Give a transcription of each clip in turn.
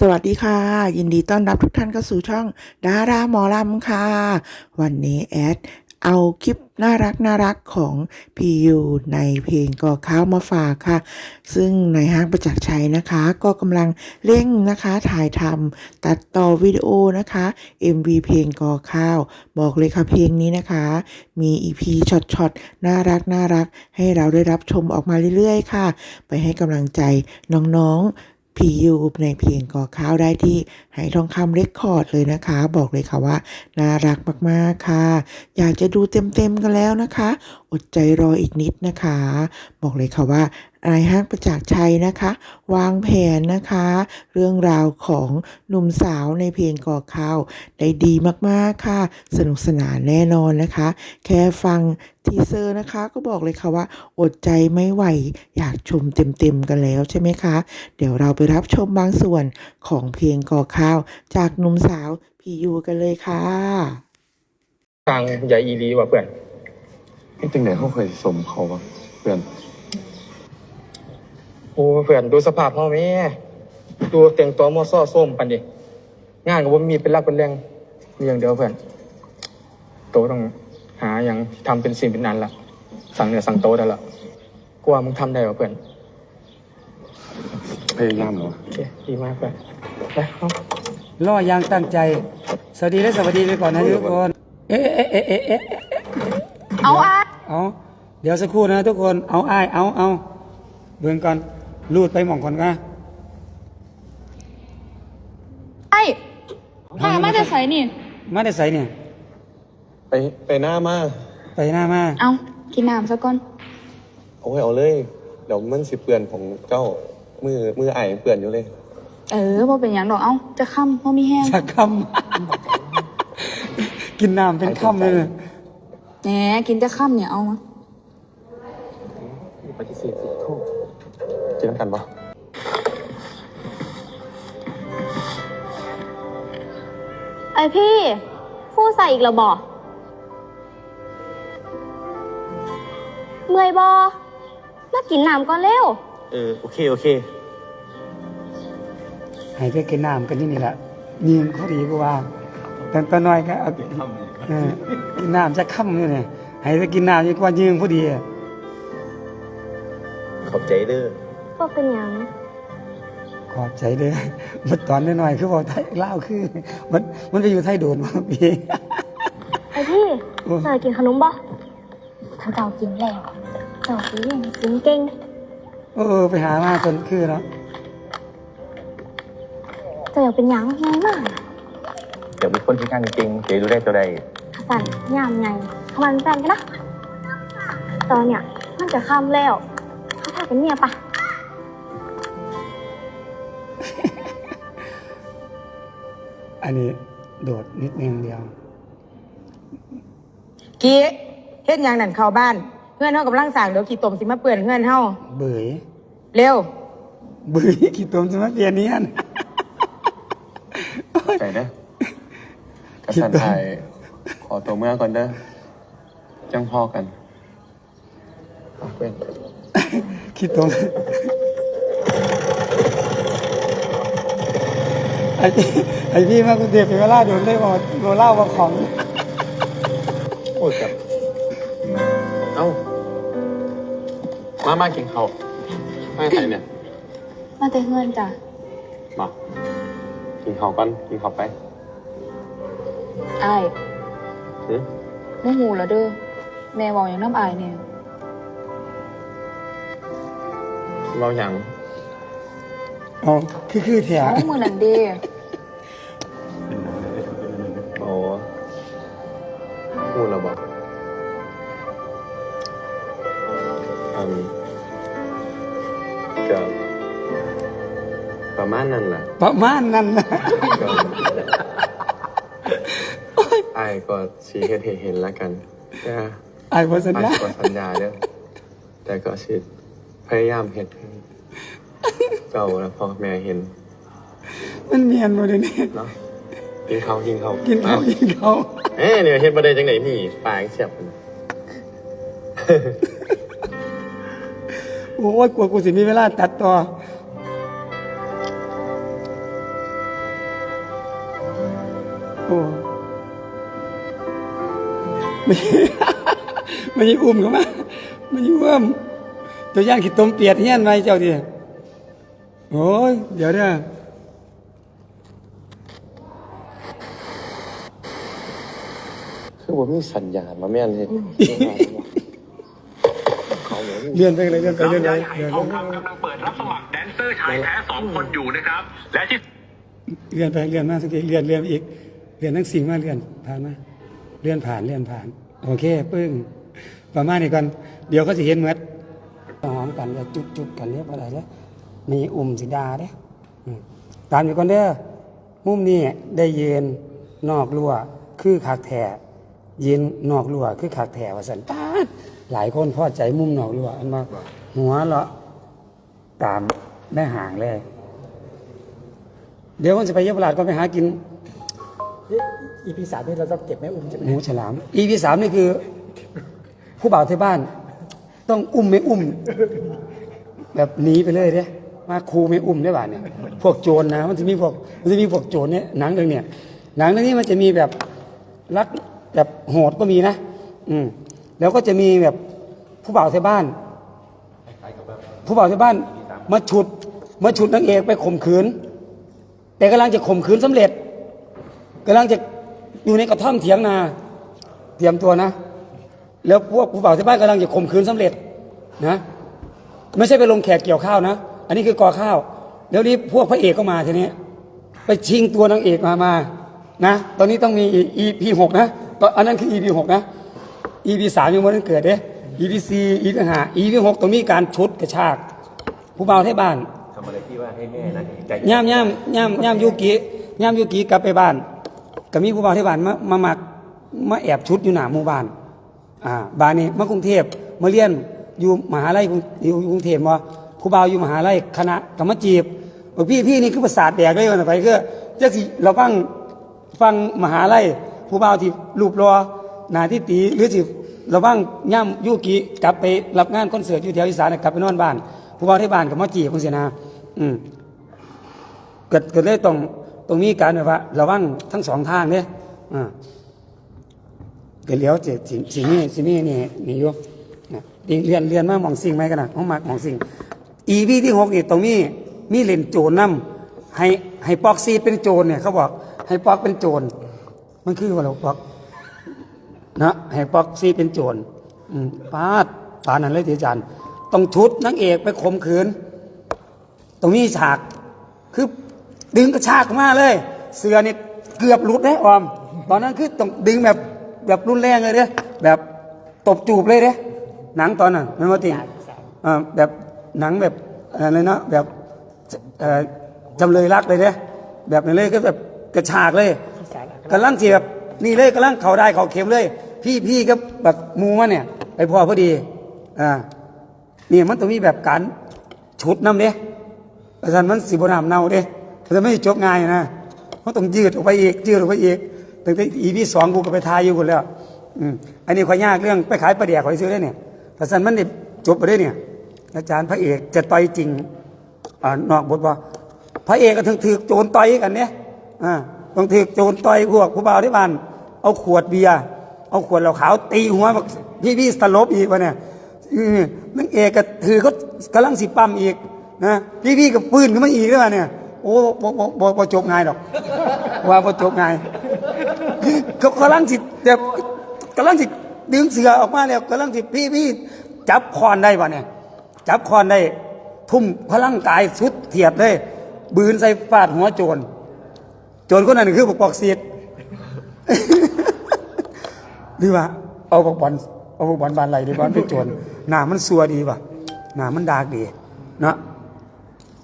สวัสดีค่ะ ยินดีต้อนรับทุกท่านเข้าสู่ช่องดาราหมอลำค่ะ วันนี้แอดเอาคลิปน่ารักน่ารักของพียูในเพลงก่อข้าวมาฝากค่ะ ซึ่งในห้างประจักษ์ชัยนะคะ ก็กำลังเร่งนะคะถ่ายทำตัดต่อวิดีโอนะคะ MV เพลงก่อข้าว บอกเลยค่ะเพลงนี้นะคะ มี EP ช็อตๆน่ารักน่ารักให้เราได้รับชมออกมาเรื่อยๆ ค่ะ ไปให้กำลังใจน้องๆ พียูในเพลงก่อข้าวได้ที่ไหทองคำเรคคอร์ดเลยนะคะ บอกเลยค่ะว่า น่ารักมากๆค่ะ อยากจะดูเต็มๆกันแล้วนะคะ อดใจรออีกนิดนะคะ บอกเลยค่ะว่า นายห้างประจักษ์ชัยนะคะ วางแผนนะคะ เรื่องราวของหนุ่มสาวในเพลงก่อข้าวได้ดีมากๆค่ะ สนุกสนานแน่นอนนะคะ แค่ฟังทีเซอร์นะคะก็บอกเลยค่ะว่า อดใจไม่ไหวอยากชมเต็มๆกันแล้วใช่ไหมคะ เดี๋ยวเราไปรับชมบางส่วนของเพลงก่อข้าว จากหนุ่มสาวพียูกันเลยค่ะทางใหญ่อีรีว่ะเพื่อนไอ้จังไหนเขาเคยสมเขาวะเพื่อน โอ้เพื่อนดูสภาพพ่อแม่ดูเตียงตัวมอซ้อส้มปันดิงานก็บ่มีเป็นรักเป็นแรงมีอย่างเดียวเพื่อนโตะต้องหาอย่างทำเป็นสิ่งเป็นนันละสั่งเนี่ยสั่งโตะได้ละกูว่ามึงทำได้ป่ะเพื่อนพยายามเหรอ โอเคดีมากเพื่อนไปเอาล่ออย่างตั้งใจ สวัสดีและสวัสดีไปก่อนนะทุกคน เอ๊ะเอ๊ะเอ๊ะเอ๊ะเอ๊ะเอาอะเอาเดี๋ยวสักครู่นะทุกคน เอาอ้าย เอาเอาเบิ่งก่อน รูดไปหม่องก่อนก็ไอ้พามาจะใส่นี่ มาได้ใส่เนี่ย ไปไปหน้ามาไปหน้ามา เอากินน้ำซะก่อน โอ้ยเอาเลยเดี๋ยวมันสิเปื่อนของเจ้ามือมือไอ้เปื่อนอยู่เลย เออพอเป็นอย่างดอก เอาจะค่ำพอมีแห้งสักคำ กินน้ำเป็นคำเลยแหมกินจะค่ำเนี่ยเอามา ปฏิเสธสิโทษ เจอกันปะไอพี่พูดใส่อีกแล้วบอเมื่อยบอมากินน้ำก่อนเร็ว เออ โอเค โอเค ให้ไปกินน้ำกันที่นี่แหละยิงเขาดีกว่าแต่ตอนน้อยก็เอาเออกินน้ำจะค่ำอยู่เนี่ยให้ไปกินน้ำดีกว่ายิงพอดีอะขอบใจเด้อ ก็เป็นหยังขอบใจเลยมันตอนน้อยๆคือบอกไทยเล่าวคือ มันมันไปอยู่ไทยโดนมาพี่ไอพี่โอ้เธอกินขนมบอถ้าเจ้ากินแล้วเจ้ากินกินเก่งเออไปหามาจนคือเนาะเจ้าอยากเป็นหยังไงมากเดี๋ยวมีคนที่ข้างจริงเดี๋ยวดูได้ตัวใดขสันยามไงเขามาเป็นแฟนกันนะตอนเนี้ยมันจะค่ำแล้วเขาถ่ายเป็นเมียปะ อันนี้โดดนิดนึงเดียวกี้เฮ็ดหยังนั่นเข้าบ้าน เพื่อนเฮากำลังสั่งเดี๋ยวขี้ตมสิมาเปื่อนเพื่อนเฮาเบื่อเร็ว เบื่อกี่ตัวจะมาเปลี่ยนเนี้ยนใจเด้อกระสันไทยขอตัวเมื่อก่อนเด้อจังพ่อกันเอาเพื่อนคิดตรงไอ้ พี่ไอ้พี่มากรุงเทพเป็นเวลาโดนได้บอกโดนเล่าว่าของโอ้ยกับเอ้า มามากินข้าวไม่ใครเนี่ย มาแต่เงินจ้ะ มากินข้าวกันกินข้าวไปไอ้หือโมโหแล้วเด้อ แม่บอกอย่างน้ำอายเนี่ยเราอย่างเอาคือคือแถว เอามือนันเด้ มาณนั้นแหละประมาณนั้นนะก็ไอ้ายก็ชี้ให้เห็นแล้วกันนะไอ้บอสัญไอ้าญายก็สัญญาเด้อแต่ก็ชิดพยายามเห็นให้เจ้าและพ่อแม่เห็นมันเมียนหมดเลยนี่เนาะกินข้าวกินข้าวกินเขาวกินเขาวเอ้ยเนี่ยเห็นประเด็นจังไหนนี่ปากเสียบโอ้ยกลัวกูสิมีเวลาตัดต่อ โอ้ไม่ไม่ใช่อุ้มเขามาไม่ใช่อุ้มตัวอย่างขีดตมเปียดเฮียนไหมเจ้าดิโอ้ยเดี๋ยวเด้อคือผมมีสัญญาณมาแม่นเลยเลื่อนไปเลยเลื่อนไปเลื่อนไปยายเลื่อนทองคำกำลังเปิดรับสมัครแดนเซอร์ชายแท้สองคนอยู่นะครับ และที่เลื่อนไปเลื่อนมาสักทีเลื่อนเลื่อนอีก เลื่อนทั้งสิ่งมาเลื่อนผ่านมาเลื่อนผ่านเลื่อนผ่าน โอเคปึ้งประมาณนี้ก่อนเดี๋ยวก็จะเห็นเหมือนหอมกันจะจุบจุบกันเรียบอะไรแล้วมีอุ่มสิดาเด้อตามอยู่ก่อนเด้อมุมนี้ได้ยืนนอกรั้วคือขากแถยืนนอกรั้วคือขากแถว่าสันป้าหลายคนพอใจมุมนอกรั้วอันมาหัวเราะตามแม่ห่างเลย เดี๋ยวมันจะไปเยาวราชก็ไปหากิน อีพีสามนี่เราต้องเก็บแม่อุ้มใช่ไหมหมูฉลามอีพีสามนี่คือ ผู้บ่าวที่บ้าน ต้องอุ้มไม่อุ้ม แบบหนีไปเลยเด้มาครูไม่อุ้มได้บ่าเนี่ย พวกโจรนะ มันจะมีพวกมันจะมีพวกโจรเนี่ยหนังเรื่องเนี่ยหนังเรื่องนี้มันจะมีแบบรักแบบโหดก็มีนะ อืมแล้วก็จะมีแบบผู้บ่าวที่บ้าน ผู้บ่าวที่บ้าน มาฉุด มาฉุดนางเอกไปข่มขืน แต่กำลังจะข่มขืนสำเร็จ กำลังจะอยู่ในกระท่อมเถียงนา เตรียมตัวนะ แล้วพวกผู้บ่าวที่บ้านกำลังจะข่มขืนสำเร็จนะ ไม่ใช่ไปลงแขกเกี่ยวข้าวนะ อันนี้คือกอข้าวแล้วนี้พวกพระเอกก็มาทีนี้ ไปชิงตัวนางเอกมามานะ ตอนนี้ต้องมี EP หกนะตอนอันนั้นคือ EP หกนะ EP สามยังไม่ได้เกิดเด้ EP สี่ EP ห้า EP หกต้องมีการชุดกระชาก ผู้บ่าวที่บ้านทำอะไรที่ว่าให้แม่นะใจย่ามย่ามย่ามย่ามยุกิย่ามยุกิกลับไปบ้าน ก็มีผู้บ่าวที่บ้านมามามักมาแอบชุดอยู่หน้าหมู่บ้านอ่าบ้านนี้มากรุงเทพมาเรียนอยู่มหาลัยกรุงอยู่กรุงเทพมาผู้บ่าวอยู่มหาลัยคณะกรรมจีบบอกพี่พี่นี่คือประสาทแดกเลยวันต่อไปคือจะสิเราฟังฟังมหาลัยผู้บ่าวที่รูปรอหน้าที่ตีหรือสิเราบ้างย่ำยุกิกลับไปรับงานคอนเสิร์ตอยู่แถวอีสานกลับไปนอนบ้าน ผู้บ่าวที่บ้านกับมาจีบคนเสียนาอืมเกิดเกิดเลยตรง ตรงนี้การแบบว่า ระวังทั้งสองทางเนี่ยอ่าเกิดเลี้ยวเจ็ดสิสินี่สินี่นี่นี่อยู่นเรียนเรียนมาหมองสิ่งไหมกันนะห้องมากหมองสิ่งอีพีที่หกนี่ตรงนี้มีเล่นโจรนํให้ให้ปอกซีเป็นโจรเนี่ยเขาบอกให้ปอกเป็นโจร มันคือว่าเราปอกนะให้ปอกซีเป็นโจรอืมปาดปานั่นเลยทีอาจารย์ต้องชุดนางเอกไปข่มขืน ตรงนี้ฉากคือ ดึงกระชากออกมาเลย เสือนี่เกือบหลุดเลยออม ตอนนั้นคือต้องดึงแบบแบบรุนแรงเลยเด้แบบตบจูบเลยเด้หนังตอนนั้นไม่ว่าติงอ่าแบบหนังแบบอะไรนะแบบเอ่อจำเลยรักเลยเด้แบบนั้นเลยก็แบบกระชากเลยกำลังเสียแบบนี่เลยกำลังเขาได้เขาเข็มเลย พี่พี่ก็แบบมูมาเนี่ย ไปพอพอดีอ่านี่มันต้องมีแบบการชุดน้ำเด้อาจารย์มันสิบนามเน่าเด้ มันจะไม่จบง่ายนะมันต้องยืดออกไปอีกยืดออกไปอีกตั้งแต่อีพีสองกูก็ไปทายอยู่คนแล้วอืมอันนี้ขอยยากเรื่องไปขายปลาเดียกขอยซื้อได้เนี่ยแต่สันมันนี่จบไปได้เนี่ย อาจารย์พระเอกจะต่อยจริงอ่านอกบทว่า พระเอกก็ถึงถือโจรต่อยกันเนี่ยอ่าต้องถือโจรต่อยพวกผู้บ่าวที่บ้านเอาขวดเบียร์เอาขวดเหล้าขาวตีหัวพี่พี่สลบอีกวะเนี่ยอืมนางเอกก็ถือเขากำลังสิปั๊มอีกนะพี่พี่กับปืนขึ้นมาอีกด้วเนี่ย อ้บ่บ่บ่บ่จบง่ายดอก ว่าบ่จบง่ายคือเขากำลังสิแบบกำลังสิดึงเสือออกมาแล้วกำลังสิพี่พี่จับคอนได้วะเนี่ย จับคอนได้ ทุ่มพลังกายสุดเทียดเลยบืนใส่ฟาดหัวโจร โจรคนนั้นคือปกปอกเสียดหรือว่า เอาบกบอลเอาบกบอลบานไหลดีบอลไปโจรหน้ามันสัวดีป่ะหน้ามันดากดีเนาะ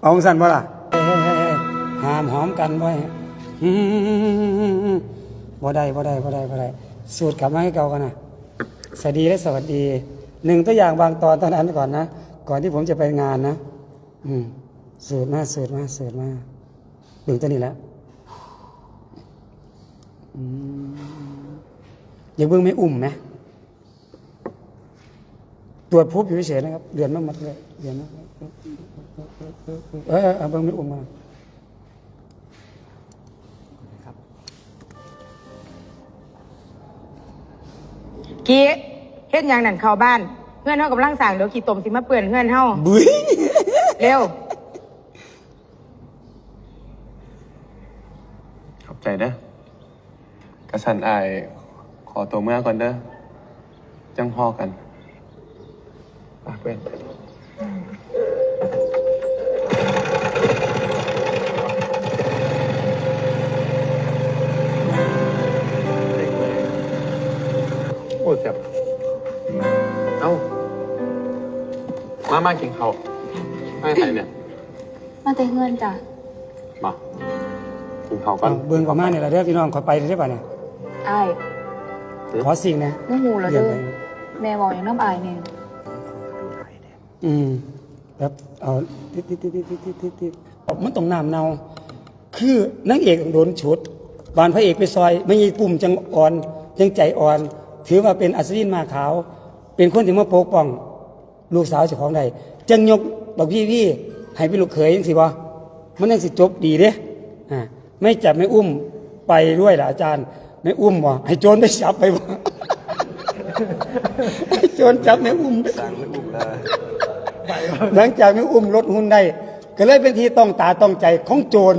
เอาของสั่นบ่ล่ะเฮ้ยๆๆ หามหอมกันไว้บ่ได้บ่ได้บ่ได้บ่ได้ สูตรกลับมาให้เก่ากันนะสวัสดีและสวัสดี หนึ่งตัวอย่างบางตอนเท่านั้นก่อนนะ ก่อนที่ผมจะไปงานนะ อืม สูตรมาสูตรมาสูตรมาหนึ่งตัวนี้แล้วอย่าเบิ่งไม่อุ่มไหมตรวจพบอยู่เฉยนะครับ เดือนมาหมดเลยเดือนมาเออเออเอาเบิ่งไม่อุ่มมา กี้เฮ็ดหยังนั่นเข้าบ้าน เพื่อนเฮากำลังสั่งเดี๋ยวขี่ตมสิมาเปื่อนเพื่อนเฮาบุ้ยเร็ว ขอบใจเด้อกระสันอายขอตัวเมื่อก่อนเด้อจังพ่อกันไปเพื่อน ตรแซ่บเอ้า มามากินข้าวไม่ใส่เนี่ย มาแต่เงินจ้ะมากินข้าวก่อนเบิ่งกว่ามาเนี่ยเราเรียกพี่น้องขอไปได้ป่ะเนี่ยไอ้ขอสิ่งนะน้ำหูแล้วด้วยแม่บอกอย่างน้ำอาเนี่ยอืมแบบเอาติดติดติดติดติดติดติดมันต้องน้ำเนาคือนางเอกโดนชุดบานพระเอกไปซอยไม่มีปุ่มจังอ่อน จังใจอ่อน ถือว่าเป็นอัศวินมาขาว เป็นคนที่มาปกป้อง ลูกสาวเจ้าของใดจังยกบอกพี่พี่ให้เป็นลูกเขยจังสิวะมันยังสิจบดีเด้อ่าไม่จับไม่อุ้มไปด้วยล่ะอาจารย์ ไม่อุ้มวะให้โจรไปจับไปวะให้โจรจับไม่อุ้มสั่งไม่อุ้มเลยหลังจากไม่อุ้มรถหุ่นได้ก็เลยเป็นที่ต้องตาต้องใจของโจร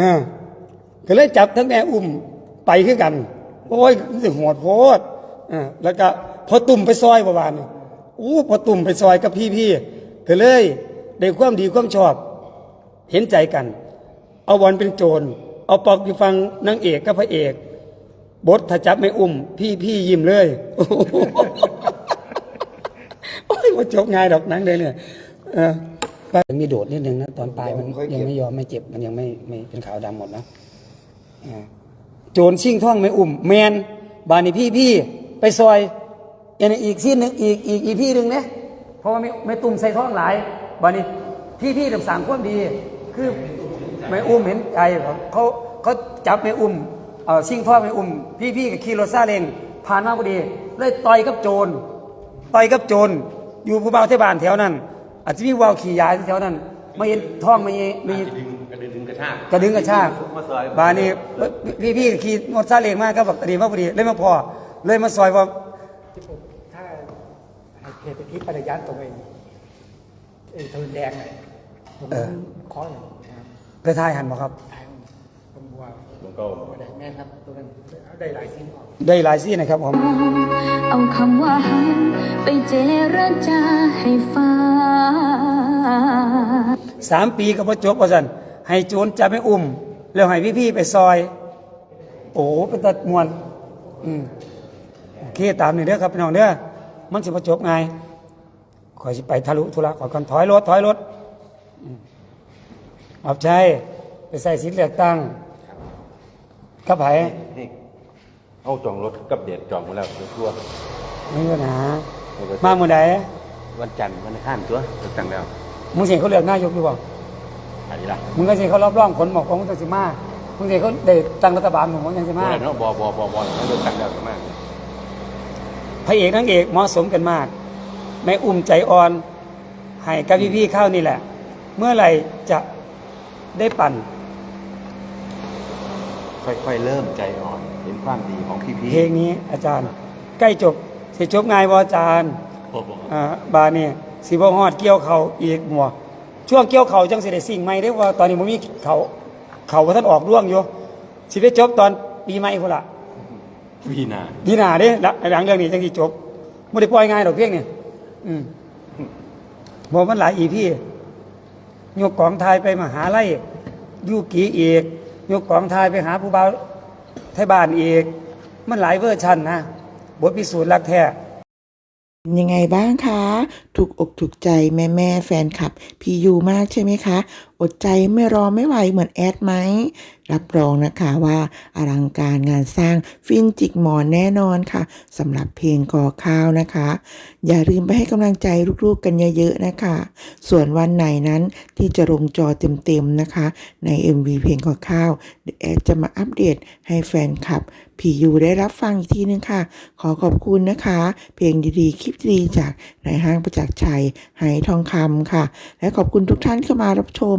นะก็เลยจับทั้งแม่อุ้มไปขึ้นกัน โอ้ยมันสิโหดโพดอ่าแล้วก็พอตุ่มไปซอยประมาณนี้อู้พอตุ่มไปซอยกับพี่ๆก็เลยได้ความดีความชอบ เห็นใจกัน เอาบอลเป็นโจร เอาปอกอยู่ฟังนางเอกกับพระเอก บทถ้าจับไม่อุ้ม พี่พี่ยิ้มเลยโอ้ยว่าจบง่ายดอกนังเลยเนี่ยเออมีโดดนิดนึงนะ ตอนปลายมันยังไม่ยอมไม่เจ็บมันยังไม่ไม่เป็นขาวดำหมดนะอ่า โจรชิงท่องไม่อุ้มแมนบานนี้พี่พี่ไปซอยอันอีกซีนหนึ่งอีกอีกอีพี่หนึ่งเนี่ยเพราะว่าไม่ไม่ตุ่มใส่ท้องหลายบานนี้พี่พี่ต่างสามความดี คือไม่อุ้มเห็นใจเขาเขาจับไม่อุ้มเออชิงท่องไม่อุ้มพี่พี่กับขี่รถซาเล้งผ่านมาพอดีเลยต่อยกับโจรต่อยกับโจรอยู่ผู้บ่าวเทบานแถวนั้น อาจจะมีวาวขี่ยาแถวนั้นไม่เห็นท้องไม่ไม่กระดึง ชากกระดึงกระชากบ้านนี้พี่พี่ขี่มอเตอร์ไซค์เล็กมากก็บอกดีมากพอดีเลยมาพอเลยมาซอยว่าถ้าให้เพจไปที่ปัญญานตรงเองเอ้ทะเลแดงเลยผมขอหน่อยนะครับเคยทายหันบ่ครับทางผมบัวผมก็ได้แม่ครับตรงนั้นเอาได้หลายสิ่งออกได้หลายซี่นะครับผมเอาคำว่าหักไปเจรจาให้ฟังสามปีก็พอจบว่าสัน ให้โจรจับไม่อุ้มแล้วให้พี่พี่ๆไปซอย โอ้เป็นตัดมวนอืมโอเคตามนี่เด้อครับพี่น้องเด้อมันสิพอจบไงขอยสิไปทะลุทุระขอยก่อนถอยรถถอยรถอืมเอาใจไปใส่สิทธิ์เลือกตั้งกับไผเอาจองรถกับเดชจองมาแล้วทั่วไม่มีปัญหามาเมื่อใดวันจันทร์วันอังคารตัวเลือกตั้งแล้วมึงเสียเขาเลือกนายกอยู่บ่ อันนี้ล่ะมึงก็เสียเขารอบร่องผลบอกว่ามึงต้องสิมามึงเสียเขาได้ตั้งรัฐบาลมึงยังสิมามาเนาะบอบอบอบอเลือกตั้งแล้วก็มากพระเอกนางเอกเหมาะสมกันมากแม่อุ่มใจอ่อนให้กับพี่ๆเข้านี่แหละ เมื่อไหร่จะได้ปั่น ค่อยๆเริ่มใจอ่อนเห็นความดีของพี่เพลงนี้อาจารย์ ใกล้จบสิจบง่ายบ่อาจารย์ๆผมบอกอ่าบาเนี่ยสิบ่ฮอดเกี่ยวเขาอีกหมัว ช่วงเกี่ยวเขาจังสิได้สิ่งใหม่ได้อว่าตอนนี้มันมีเขาเขาว่าท่านออกร่วงอยู่สิได้จบตอนปีใหม่พุ่นละพี่นาดีหนาเด้หลังหลังเรื่องนี้จังสิจบไม่ได้ปล่อยง่ายดอกเพียงนี่อืมบอกมันหลายอีพี่ยกกองทายไปมหาลัยยูกีอีกยกกองทายไปหาผู้บ่าวไทยบ้านอีก มันหลายเวอร์ชันนะบทพิสูจน์รักแท้ เป็นยังไงบ้างคะ ถูกอกถูกใจแม่แม่แฟนคลับ พียูมากใช่ไหมคะ อดใจไม่รอไม่ไหวเหมือนแอดไหม รับรองนะคะว่าอลังการงานสร้างฟินจิกหมอนแน่นอนค่ะสำหรับเพลงกอข้าวนะคะ อย่าลืมไปให้กำลังใจลูกๆกันเยอะๆนะคะ ส่วนวันไหนนั้นที่จะลงจอเต็มๆนะคะ ใน MV เพลงกอข้าวแอดจะมาอัปเดตให้แฟนคลับพียูได้รับฟังอีกทีนึงค่ะ ขอขอบคุณนะคะ เพลงดีๆ คลิปดีจากนายห้างประจักษ์ชัยไหทองคำค่ะ และขอบคุณทุกท่านเข้ามารับชม